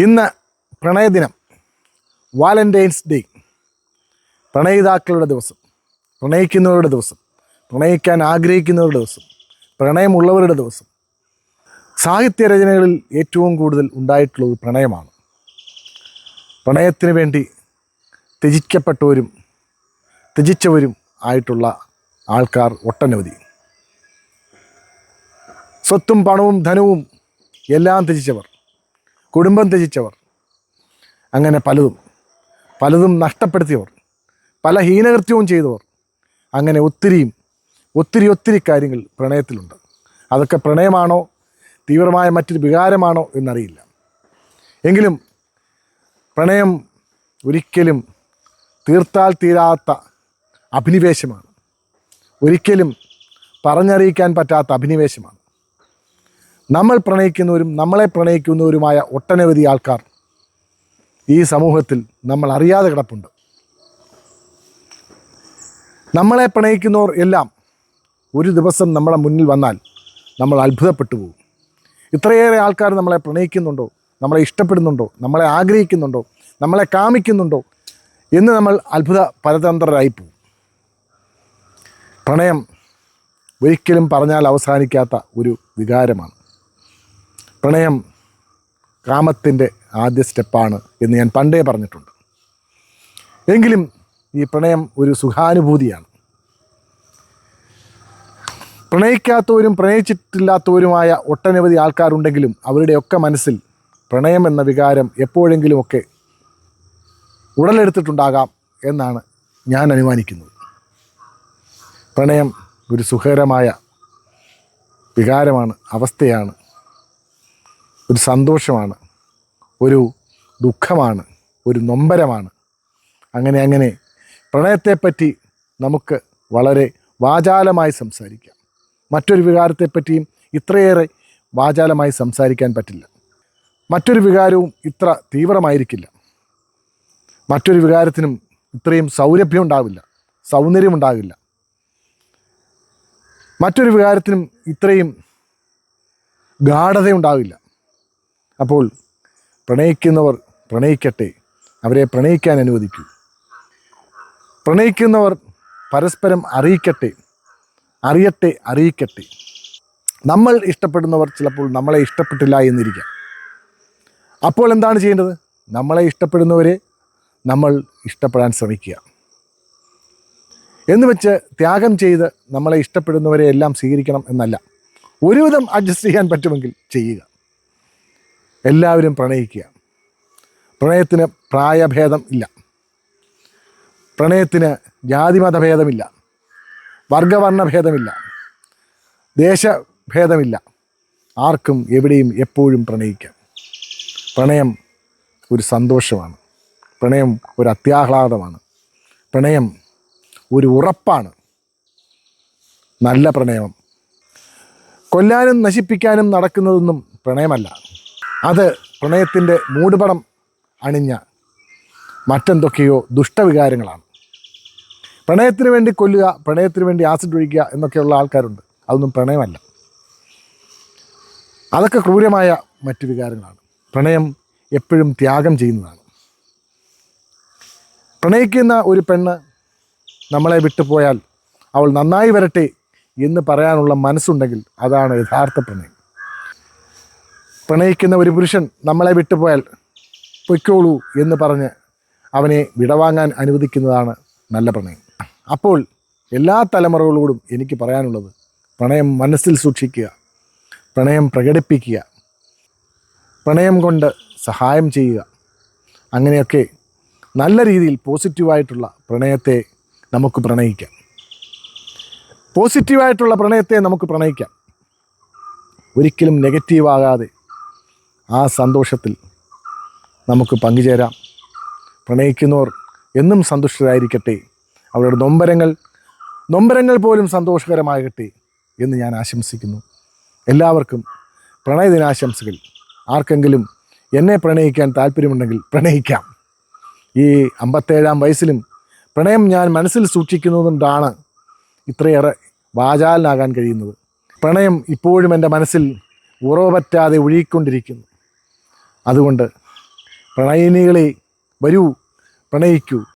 ഇന്ന് പ്രണയദിനം Valentine's day പ്രണയിതാക്കളുടെ ദിവസം പ്രണയിക്കുന്നവരുടെ ദിവസം പ്രണയിക്കാൻ ആഗ്രഹിക്കുന്നവരുടെ ദിവസം പ്രണയമുള്ളവരുടെ ദിവസം. സാഹിത്യ രചനകളിൽ ഏറ്റവും കൂടുതൽ ഉണ്ടായിട്ടുള്ളത് പ്രണയമാണ്. പ്രണയത്തിന് വേണ്ടി ത്യജിക്കപ്പെട്ടവരും ത്യജിച്ചവരും ആയിട്ടുള്ള ആൾക്കാർ ഒട്ടനവധി. സ്വത്തും പണവും ധനവും എല്ലാം ത്യജിച്ചവർ. കുടുംബം ത്യജിച്ചവർ. അങ്ങനെ പലതും. പലതും നഷ്ടപ്പെടുത്തിയവർ. പല ഹീനകൃത്യവും ചെയ്തവർ. അങ്ങനെ ഒത്തിരിയും ഒത്തിരി ഒത്തിരി കാര്യങ്ങൾ പ്രണയത്തിലുണ്ട്. അതൊക്കെ പ്രണയമാണോ തീവ്രമായ മറ്റൊരു വികാരമാണോ എന്നറിയില്ല. എങ്കിലും പ്രണയം ഒരിക്കലും തീർത്താൽ തീരാത്ത അഭിനിവേശമാണ്. ഒരിക്കലും പറഞ്ഞറിയിക്കാൻ പറ്റാത്ത അഭിനിവേശമാണ്. നമ്മൾ പ്രണയിക്കുന്നവരും നമ്മളെ പ്രണയിക്കുന്നവരുമായ ഒട്ടനവധി ആൾക്കാർ ഈ സമൂഹത്തിൽ നമ്മൾ അറിയാതെ കിടപ്പുണ്ട്. നമ്മളെ പ്രണയിക്കുന്നവർ എല്ലാം ഒരു ദിവസം നമ്മുടെ മുന്നിൽ വന്നാൽ നമ്മൾ അത്ഭുതപ്പെട്ടു പോകും. ഇത്രയേറെ ആൾക്കാർ നമ്മളെ പ്രണയിക്കുന്നുണ്ടോ? നമ്മളെ ഇഷ്ടപ്പെടുന്നുണ്ടോ? നമ്മളെ ആഗ്രഹിക്കുന്നുണ്ടോ? നമ്മളെ കാമിക്കുന്നുണ്ടോ? എന്ന് നമ്മൾ അത്ഭുത പരതന്ത്രരായി പോകും. പ്രണയം ഒരിക്കലും പറഞ്ഞാൽ അവസാനിക്കാത്ത ഒരു വികാരമാണ്. പ്രണയം കാമത്തിന്റെ ആദ്യ സ്റ്റെപ്പാണ് എന്ന് ഞാൻ പണ്ടേ പറഞ്ഞിട്ടുണ്ട്. എങ്കിലും ഈ പ്രണയം ഒരു സുഖാനുഭൂതിയാണ്. പ്രണയിക്കാത്തവരും പ്രണയിച്ചിട്ടില്ലാത്തവരുമായ ഒട്ടനവധി ആൾക്കാരുണ്ടെങ്കിലും അവരുടെയൊക്കെ മനസ്സിൽ പ്രണയം എന്ന വികാരം എപ്പോഴെങ്കിലുമൊക്കെ ഉടലെടുത്തിട്ടുണ്ടാകാം എന്നാണ് ഞാൻ അനുമാനിക്കുന്നത്. പ്രണയം ഒരു സുഖകരമായ വികാരമാണ് അവസ്ഥയാണ്. ഒരു സന്തോഷമാണ് ഒരു ദുഃഖമാണ് ഒരു നൊമ്പരമാണ്. അങ്ങനെ അങ്ങനെ പ്രണയത്തെപ്പറ്റി നമുക്ക് വളരെ വാചാലമായി സംസാരിക്കാം. മറ്റൊരു വികാരത്തെപ്പറ്റിയും ഇത്രയേറെ വാചാലമായി സംസാരിക്കാൻ പറ്റില്ല. മറ്റൊരു വികാരവും ഇത്ര തീവ്രമായിരിക്കില്ല. മറ്റൊരു വികാരത്തിനും ഇത്രയും സൗരഭ്യം ഉണ്ടാവില്ല സൗന്ദര്യം ഉണ്ടാവില്ല മറ്റൊരു വികാരത്തിനും ഇത്രയും ഗാഠതയുണ്ടാവില്ല അപ്പോൾ പ്രണയിക്കുന്നവർ പ്രണയിക്കട്ടെ അവരെ പ്രണയിക്കാൻ അനുവദിക്കൂ. പ്രണയിക്കുന്നവർ പരസ്പരം അറിയിക്കട്ടെ അറിയട്ടെ അറിയിക്കട്ടെ. നമ്മൾ ഇഷ്ടപ്പെടുന്നവർ ചിലപ്പോൾ നമ്മളെ ഇഷ്ടപ്പെട്ടില്ല എന്നിരിക്കാം. അപ്പോൾ എന്താണ് ചെയ്യേണ്ടത്? നമ്മളെ ഇഷ്ടപ്പെടുന്നവരെ നമ്മൾ ഇഷ്ടപ്പെടാൻ ശ്രമിക്കുക. എന്ന് വെച്ച് ത്യാഗം ചെയ്ത് നമ്മളെ ഇഷ്ടപ്പെടുന്നവരെ എല്ലാം സ്വീകരിക്കണം എന്നല്ല. ഒരുവിധം അഡ്ജസ്റ്റ് ചെയ്യാൻ പറ്റുമെങ്കിൽ ചെയ്യുക. എല്ലാവരും പ്രണയിക്കുക. പ്രണയത്തിന് പ്രായഭേദം ഇല്ല. പ്രണയത്തിന് ജാതിമതഭേദമില്ല. വർഗവർണഭേദമില്ല. ദേശഭേദമില്ല. ആർക്കും എവിടെയും എപ്പോഴും പ്രണയിക്കാം. പ്രണയം ഒരു സന്തോഷമാണ്. പ്രണയം ഒരു അത്യാഹ്ലാദമാണ്. പ്രണയം ഒരു ഉറപ്പാണ്. നല്ല പ്രണയം. കൊല്ലാനും നശിപ്പിക്കാനും നടക്കുന്നതൊന്നും പ്രണയമല്ല. അത് പ്രണയത്തിന്റെ മൂടുപടം അണിഞ്ഞ മറ്റെന്തൊക്കെയോ ദുഷ്ടവികാരങ്ങളാണ്. പ്രണയത്തിന് വേണ്ടി കൊല്ലുക പ്രണയത്തിന് വേണ്ടി ആസിഡ് ഒഴിക്കുക എന്നൊക്കെയുള്ള ആൾക്കാരുണ്ട്. അതൊന്നും പ്രണയമല്ല. അതൊക്കെ ക്രൂരമായ മറ്റു വികാരങ്ങളാണ്. പ്രണയം എപ്പോഴും ത്യാഗം ചെയ്യുന്നതാണ്. പ്രണയിക്കുന്ന ഒരു പെണ്ണ് നമ്മളെ വിട്ടുപോയാൽ അവൾ നന്നായി വരട്ടെ എന്ന് പറയാനുള്ള മനസ്സുണ്ടെങ്കിൽ അതാണ് യഥാർത്ഥ പ്രണയം. പ്രണയിക്കുന്ന ഒരു പുരുഷൻ നമ്മളെ വിട്ടുപോയാൽ പൊയ്ക്കോളൂ എന്ന് പറഞ്ഞ് അവനെ വിടവാങ്ങാൻ അനുവദിക്കുന്നതാണ് നല്ല പ്രണയം. അപ്പോൾ എല്ലാ തലമുറകളോടും എനിക്ക് പറയാനുള്ളത് പ്രണയം മനസ്സിൽ സൂക്ഷിക്കുക പ്രണയം പ്രകടിപ്പിക്കുക പ്രണയം കൊണ്ട് സഹായം ചെയ്യുക. അങ്ങനെയൊക്കെ നല്ല രീതിയിൽ പോസിറ്റീവായിട്ടുള്ള പ്രണയത്തെ നമുക്ക് പ്രണയിക്കാം. പോസിറ്റീവായിട്ടുള്ള പ്രണയത്തെ നമുക്ക് പ്രണയിക്കാം. ഒരിക്കലും നെഗറ്റീവാകാതെ ആ സന്തോഷത്തിൽ നമുക്ക് പങ്കുചേരാം. പ്രണയിക്കുന്നവർ എന്നും സന്തുഷ്ടരായിരിക്കട്ടെ. അവരുടെ നൊമ്പരങ്ങൾ നൊമ്പരങ്ങൾ പോലും സന്തോഷകരമാകട്ടെ എന്ന് ഞാൻ ആശംസിക്കുന്നു. എല്ലാവർക്കും പ്രണയദിനാശംസകൾ. ആർക്കെങ്കിലും എന്നെ പ്രണയിക്കാൻ താല്പര്യമുണ്ടെങ്കിൽ പ്രണയിക്കാം. ഈ അമ്പത്തേഴാം വയസ്സിലും പ്രണയം ഞാൻ മനസ്സിൽ സൂക്ഷിക്കുന്നതുകൊണ്ടാണ് ഇത്രയേറെ വാചാലനാകാൻ കഴിയുന്നത്. പ്രണയം ഇപ്പോഴും എന്റെ മനസ്സിൽ ഉറവ് പറ്റാതെ ഒഴുകിക്കൊണ്ടിരിക്കുന്നു അതുകൊണ്ട് പ്രണയിനികളെ വരൂ പ്രണയിക്കൂ.